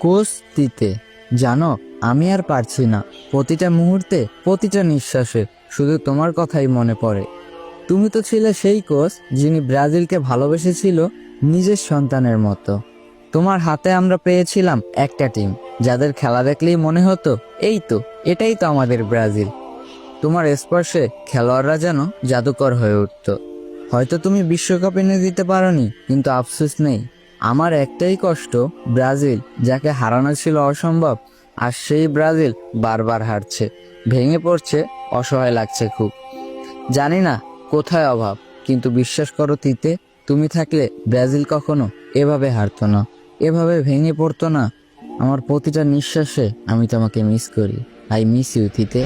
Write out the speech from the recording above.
Coach দিতে জানো, আমি আর পারছি না। প্রতিটা মুহূর্তে, প্রতিটা নিঃশ্বাসে। শুধু তোমার কথাই মনে পড়ে। তুমি তো ছিলে সেই কোচ যিনি ব্রাজিলকে ভালোবেসেছিল নিজের সন্তানের মতো। তোমার হাতে আমরা পেয়েছিলাম একটা টিম, যাদের খেলা দেখলেই মনে হতো, এই তো, এটাই তো আমাদের ব্রাজিল। তোমার স্পর্শে খেলোয়াড়রা যেন জাদুকর হয়ে উঠত। হয়তো তুমি বিশ্বকাপ এনে দিতে পারোনি, কিন্তু আফসোস নেই। আমার একটাই কষ্ট ব্রাজিল, যাকে হারানো ছিল অসম্ভব, আর সেই ব্রাজিল বারবার হারছে। ভেঙে পড়ছে, অসহায় লাগছে খুব। জানি না, কোথায় অভাব, কিন্তু বিশ্বাস করো তিতে, তুমি থাকলে ব্রাজিল কখনো এভাবে হারতো না। এভাবে ভেঙে পড়তো না। আমার প্রতিটা নিঃশ্বাসে আমি তোমাকে মিস করি। I miss you Tite.